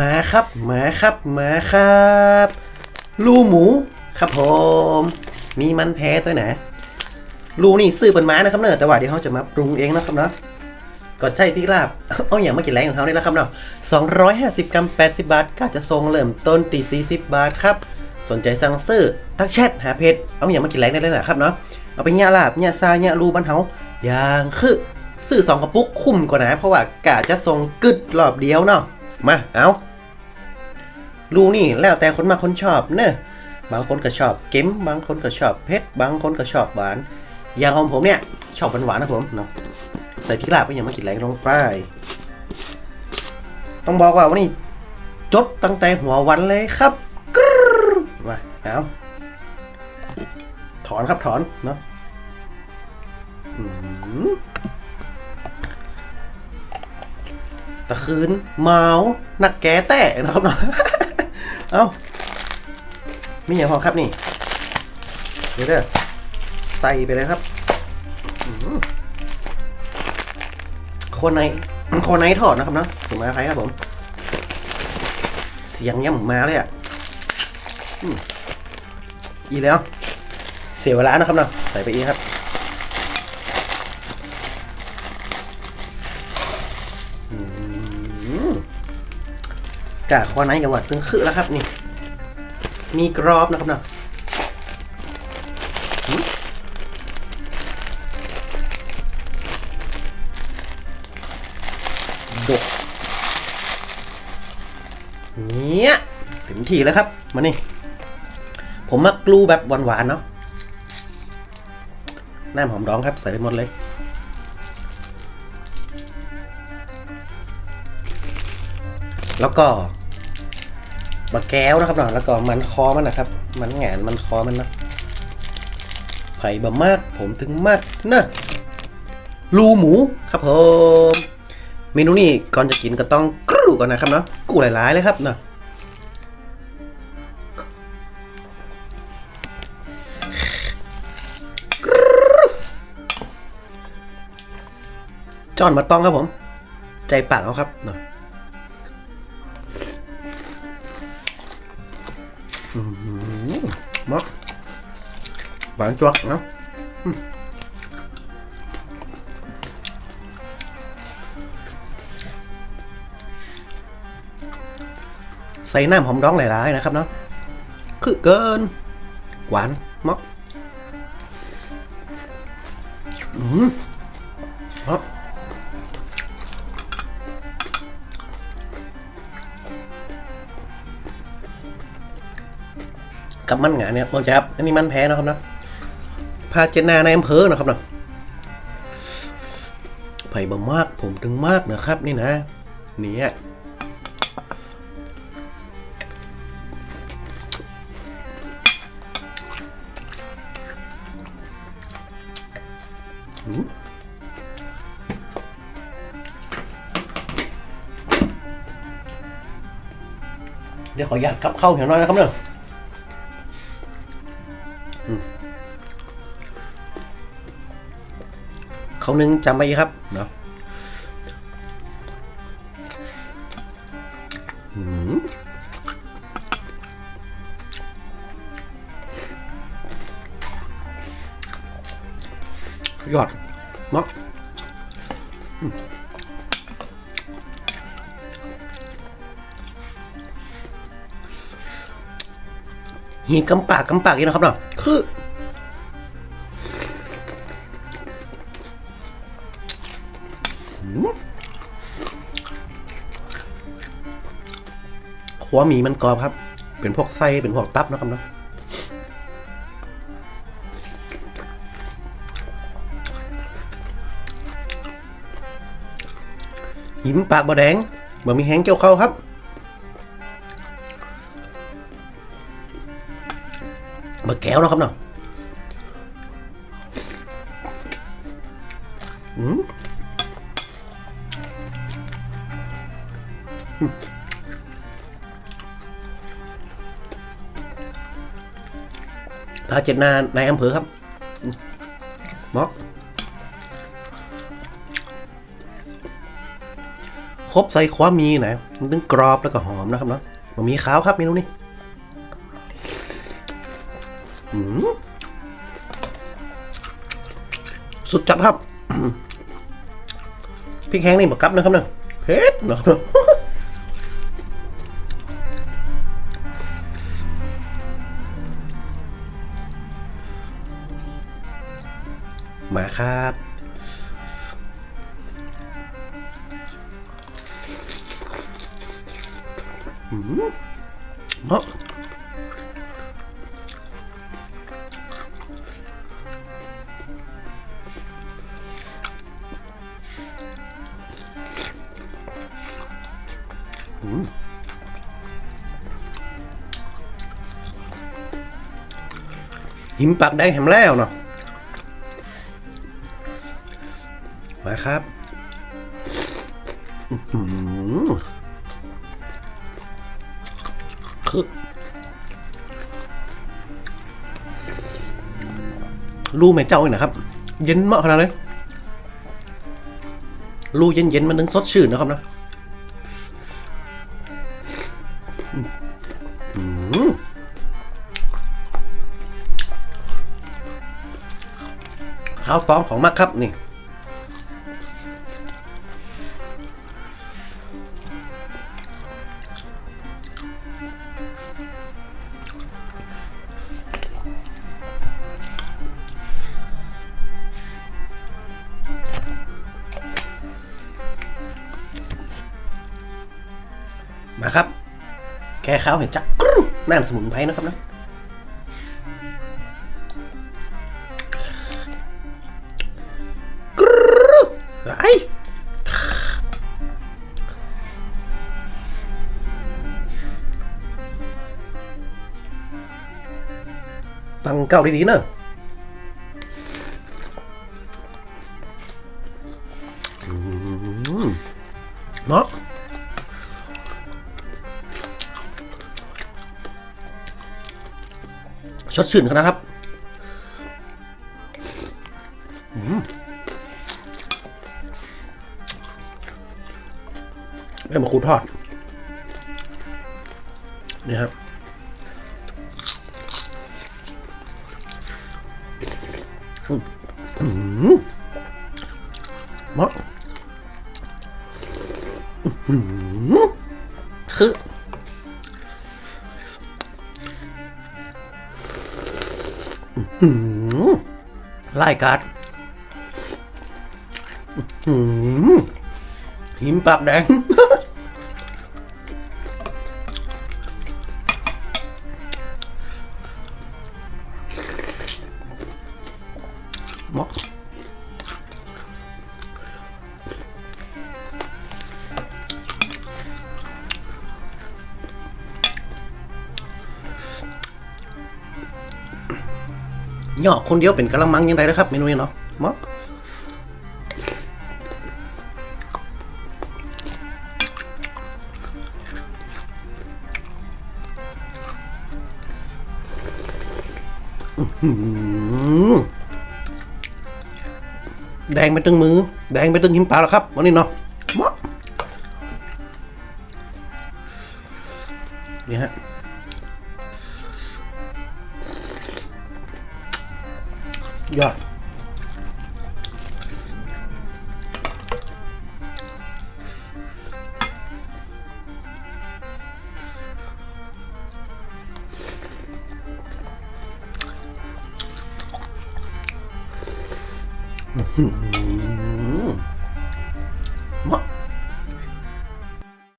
มาครับมาครับมาครับลูหมูครับผมมีมันแพ้ตัวไหนลูนี่ซื้อเป็นม้านะครับเนอะแต่ว่าเดี๋ยวเขาจะมาปรุงเองนะครับเนาะก็ใช่พริกลาบเอาอย่างมากินแรงของเขาเนี่ยนะครับเนาะ250 กรัม 80 บาท ก็จะทรงเริ่มต้นตี40 บาทครับ สนใจสั่งซื้อทักแชทหาเพจเอาอย่างมากินแรงได้เลยนะครับเนาะเอาไปเนี่ยลาบเนี่ยซาเนี่ยรูบ้านเฮาอย่างคือซื้อสองกระปุกคุ้มกว่านะเพราะว่ากะจะส่งกึดรอบเดียวเนาะมาเอา รูนี่แล้วแต่คนมาคนชอบเนอะบางคนก็ชอบเค็มบางคนก็ชอบเผ็ดบางคนก็ชอบหวาน อย่างของผมเนี่ยชอบหวานๆนะผมเนาะใส่พริกลาบไปอย่างมากินแรงลงไปต้องบอกว่าวันนี้จดตั้งแต่หัววันเลยครับกรมาเอาถอนครับถอนเนาะตะคืนเมานักแกแต่นะครับเนาะ เอ้ามีอย่างพอครับนี่เดี๋ยวเด้อใส่ไปเลยครับอื้อหือโคนในโคนในทอดนะครับเนาะสุมาใครครับผม เสียงย่ำมาเลยอะอีแล้ว เสียเวลานะครับเนาะใส่ไปอีกครับอืม กะคอไนกับวัดตึงคือแล้วครับนี่ มีกรอบนะครับเนาะดกเนี่ยเต็มที่แล้วครับ มานี่ ผมมักกลูแบบหวานๆเนาะน้ำหอมร้องครับ ใส่ไปหมดเลยแล้วก็ บะแก้วนะครับเนาะแล้วก็มันคอมันนะครับ มันแงนมันคอมันนะไผ่บะมาก ผมถึงมากนะรูหมูครับผมเมนูนี้ก่อนจะกินก็ต้องกรูก่อนนะครับเนาะกูหลายๆเลยครับเนาะกรูจอนมาต้องครับผม ใจปากเอาครับเนาะ bạn chuột nó Ừ. ใส่น้ำหอมร้องหลายๆนะครับเนาะคือเกิน หวานมอกอืมมอกกับมันหงาเนี่ยมองจับ อันนี้มันแพ้นะครับเนาะ พาเจนาในอำเภอนะครับเนาะไผ่บะมากผมถึงมากนะครับนี่นะเนี่ยเดี๋ยวขออยากกลับเข้าเหี่ยวน้อยนะครับเนาะ เขานึงจำไว้ครับเนาะอืมยอดเนาะหีบกำปากกำปากอีกนะครับเนาะคือ ขัวหมีมันกรอบครับ เป็นพวกไส้เป็นพวกตับนะครับเนาะหิมปากบะแดงบะมีแห้งเจ้าเข้าครับบะแก้วนะครับเนาะอืม พาเจ็ดนาในอำเภอครับม็อกครบใส่ความมีนะมันถึงกรอบแล้วก็หอมนะครับเนาะบะหมี่ขาวครับเมนูนี้สุดจัดครับพริกแห้งนี่บักกับนะครับเนาะเผ็ดนะครับเนาะ มาครับ อืมเนาะอืมหิมปากได้แหมแล้วเนาะ ครับคือรู้ไหมเจ้าเนี่ยนะครับ เย็นมากขนาดเลยรูเย็นๆมันถึงสดชื่นนะครับนะข้าวตองของมักครับนี่ มาครับ แค่ข้าวเห็นจักกรูน้ำสมุนไพรนะครับนะกรูไอตั้งเก้าดีๆเนอะ ชดชื่นขนาดครับแม่มาคูทอด นี่ครับมอืมเมาะอื้อ ไล่กัดหิมปากแดงห หยอกคนเดียวเป็นกะละมังยังไงนะครับเมนูนี้เนาะมออื้อหือแดงไปตึงมือ แดงไปตึงหิมปลาแล้วครับ วันนี้เนาะหมอนี่ฮะ ยอดอื้อหือ